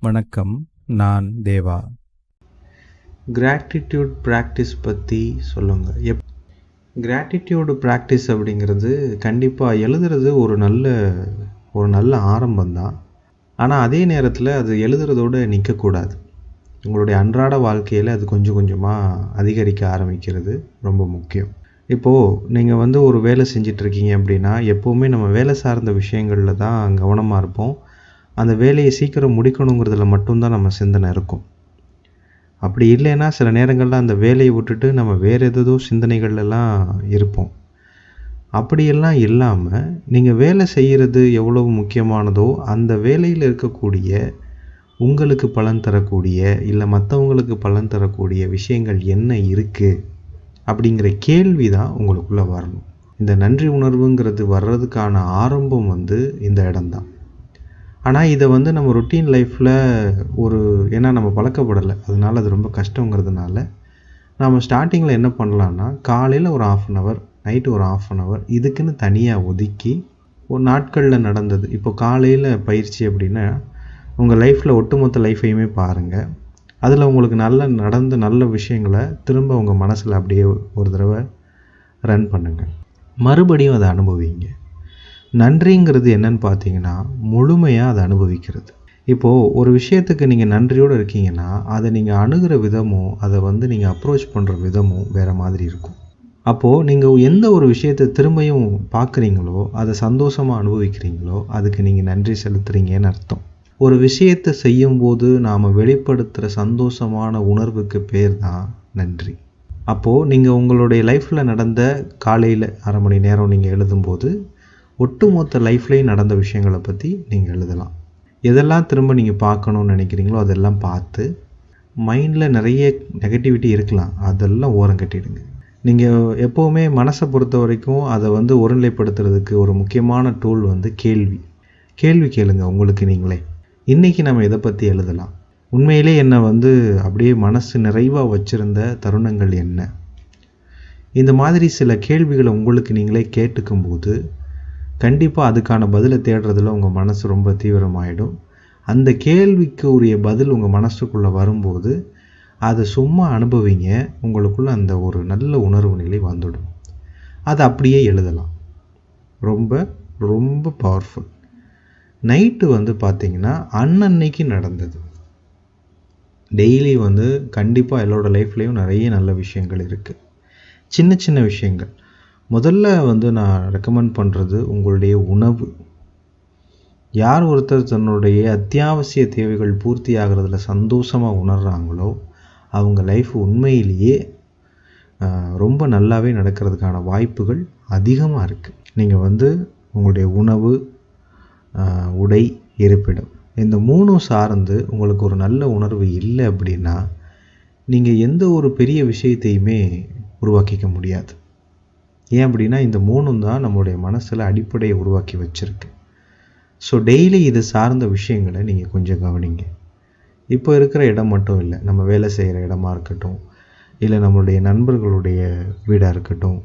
வணக்கம் நான் தேவா. Gratitude practice பற்றி சொல்லுங்கள் எப் கிராட்டிடியூடு ப்ராக்டிஸ் அப்படிங்கிறது கண்டிப்பாக எழுதுறது ஒரு நல்ல ஒரு நல்ல ஆரம்பம்தான். ஆனால் அதே நேரத்தில் அது எழுதுறதோடு நிற்கக்கூடாது உங்களுடைய அன்றாட வாழ்க்கையில் அது கொஞ்சம் கொஞ்சமாக அதிகரிக்க ஆரம்பிக்கிறது ரொம்ப முக்கியம். இப்போது நீங்கள் வந்து ஒரு வேலை செஞ்சிட்ருக்கீங்க அப்படின்னா எப்போவுமே நம்ம வேலை சார்ந்த விஷயங்களில் தான் கவனமாக இருப்போம். அந்த வேலையை சீக்கிரம் முடிக்கணுங்கிறதுல மட்டும்தான் நம்ம சிந்தனை இருக்கும். அப்படி இல்லைன்னா சில நேரங்களில் அந்த வேலையை விட்டுட்டு நம்ம வேறு எதோ சிந்தனைகள்லாம் இருப்போம். அப்படியெல்லாம் இல்லாமல் நீங்கள் வேலை செய்கிறது எவ்வளவு முக்கியமானதோ அந்த வேலையில் இருக்கக்கூடிய உங்களுக்கு பலன் தரக்கூடிய இல்லை மற்றவங்களுக்கு பலன் தரக்கூடிய விஷயங்கள் என்ன இருக்குது அப்படிங்கிற கேள்வி தான் உங்களுக்குள்ளே வரணும். இந்த நன்றி உணர்வுங்கிறது வர்றதுக்கான ஆரம்பம் வந்து இந்த இடம்தான். ஆனால் இதை வந்து நம்ம ரொட்டீன் லைஃப்பில் ஒரு ஏன்னா நம்ம பழக்கப்படலை. அதனால் அது ரொம்ப கஷ்டங்கிறதுனால நம்ம ஸ்டார்டிங்கில் என்ன பண்ணலான்னா காலையில் ஒரு ஆஃப் அன் ஹவர் நைட்டு ஒரு ஆஃப் அன் ஹவர் இதுக்குன்னு தனியாக ஒதுக்கி ஒரு நாட்களில் நடந்தது. இப்போ காலையில் பயிற்சி அப்படின்னா உங்கள் லைஃப்பில் ஒட்டுமொத்த லைஃப்பையுமே பாருங்கள் அதில் உங்களுக்கு நல்ல நடந்த நல்ல விஷயங்களை திரும்ப உங்கள் மனசில் அப்படியே ஒரு தடவை ரன் பண்ணுங்கள் மறுபடியும் அதை அனுபவிங்க. நன்றிங்கிறது என்னன்னு பார்த்தீங்கன்னா முழுமையாக அதை அனுபவிக்கிறது. இப்போது ஒரு விஷயத்துக்கு நீங்கள் நன்றியோடு இருக்கீங்கன்னா அதை நீங்கள் அணுகிற விதமும் அதை வந்து நீங்கள் அப்ரோச் பண்ணுற விதமும் வேறு மாதிரி இருக்கும். அப்போது நீங்கள் எந்த ஒரு விஷயத்தை திரும்பியும் பார்க்குறீங்களோ அதை சந்தோஷமாக அனுபவிக்கிறீங்களோ அதுக்கு நீங்கள் நன்றி செலுத்துகிறீங்கன்னு அர்த்தம். ஒரு விஷயத்தை செய்யும்போது நாம் வெளிப்படுத்துகிற சந்தோஷமான உணர்வுக்கு பேர் தான் நன்றி. அப்போது நீங்கள் உங்களுடைய லைஃப்பில் நடந்த காலையில் அரை மணி நேரம் நீங்கள் எழுதும்போது ஒட்டுமொத்த லைஃப்லேயும் நடந்த விஷயங்களை பற்றி நீங்கள் எழுதலாம். எதெல்லாம் திரும்ப நீங்கள் பார்க்கணுன்னு நினைக்கிறீங்களோ அதெல்லாம் பார்த்து மைண்டில் நிறைய நெகட்டிவிட்டி இருக்கலாம். அதெல்லாம் ஓரம் கட்டிடுங்க. நீங்கள் எப்போவுமே மனசை பொறுத்த வரைக்கும் அதை வந்து ஒருநிலைப்படுத்துறதுக்கு ஒரு முக்கியமான டூல் வந்து கேள்வி. கேள்வி கேளுங்க உங்களுக்கு நீங்களே. இன்றைக்கி நம்ம இதை பற்றி எழுதலாம்? உண்மையிலே என்னை வந்து அப்படியே மனசு நிறைவாக வச்சுருந்த தருணங்கள் என்ன? இந்த மாதிரி சில கேள்விகளை உங்களுக்கு நீங்களே கேட்டுக்கும்போது கண்டிப்பாக அதுக்கான பதிலை தேடுறதுல உங்கள் மனசு ரொம்ப தீவிரமாயிடும். அந்த கேள்விக்கு உரிய பதில் உங்கள் மனசுக்குள்ளே வரும்போது அதை சும்மா அனுபவிங்க உங்களுக்குள்ள அந்த ஒரு நல்ல உணர்வு நிலை வந்துடும். அதை அப்படியே எழுதலாம். ரொம்ப ரொம்ப பவர்ஃபுல் நைட்டு வந்து பார்த்திங்கன்னா அன்னன்னைக்கு நடந்தது. டெய்லி வந்து கண்டிப்பாக எல்லோட லைஃப்லேயும் நிறைய நல்ல விஷயங்கள் இருக்குது சின்ன சின்ன விஷயங்கள். முதல்ல வந்து நான் ரெக்கமெண்ட் பண்ணுறது உங்களுடைய உணவு. யார் ஒருத்தர் தன்னுடைய அத்தியாவசிய தேவைகள் பூர்த்தி ஆகிறதுல சந்தோஷமாக உணர்கிறாங்களோ அவங்க லைஃப் உண்மையிலேயே ரொம்ப நல்லாவே நடக்கிறதுக்கான வாய்ப்புகள் அதிகமாக இருக்குது நீங்கள் வந்து உங்களுடைய உணவு உடை இருப்பிடம் இந்த மூணும் சார்ந்து உங்களுக்கு ஒரு நல்ல உணர்வு இல்லை அப்படின்னா நீங்கள் எந்த ஒரு பெரிய விஷயத்தையுமே உருவாக்கிக்க முடியாது. ஏன் அப்படின்னா இந்த மூணும் தான் நம்மளுடைய மனசில் அடிப்படையை உருவாக்கி வச்சுருக்கு. ஸோ டெய்லி இது சார்ந்த விஷயங்களை நீங்கள் கொஞ்சம் கவனிங்க. இப்போ இருக்கிற இடம் மட்டும் இல்லை நம்ம வேலை செய்கிற இடமா இருக்கட்டும் இல்லை நம்மளுடைய நண்பர்களுடைய வீடாக இருக்கட்டும்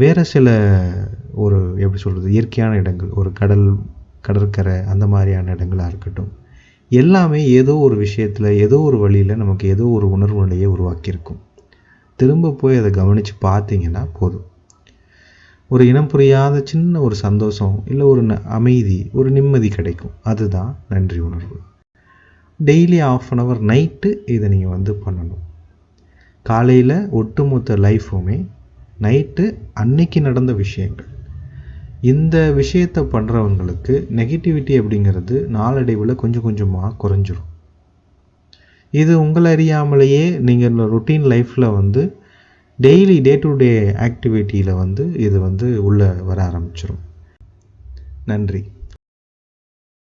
வேறு சில ஒரு எப்படி சொல்கிறது இயற்கையான இடங்கள் ஒரு கடல் கடற்கரை அந்த மாதிரியான இடங்களாக இருக்கட்டும் எல்லாமே ஏதோ ஒரு விஷயத்தில் ஏதோ ஒரு வழியில் நமக்கு ஏதோ ஒரு உணர்வு நிலையை உருவாக்கியிருக்கும். திரும்ப போய் அதை கவனித்து பார்த்தீங்கன்னா போதும். ஒரு இனம் புரியாத சின்ன ஒரு சந்தோஷம் இல்லை ஒரு அமைதி ஒரு நிம்மதி கிடைக்கும். அதுதான் நன்றி உணர்வு. Daily half an hour night இதை நீங்கள் வந்து பண்ணணும். காலையில் ஒட்டுமொத்த லைஃப்புமே நைட்டு அன்னைக்கு நடந்த விஷயங்கள். இந்த விஷயத்தை பண்ணுறவங்களுக்கு நெகட்டிவிட்டி அப்படிங்கிறது நாளடைவில் கொஞ்சம் கொஞ்சமாக குறைஞ்சிரும். இது உங்களை அறியாமலேயே நீங்கள் ரொட்டீன் லைஃப்பில் வந்து டெய்லி டே டு டே ஆக்டிவிட்டியில் வந்து இது வந்து உள்ளே வர ஆரம்பிச்சிடும் நன்றி.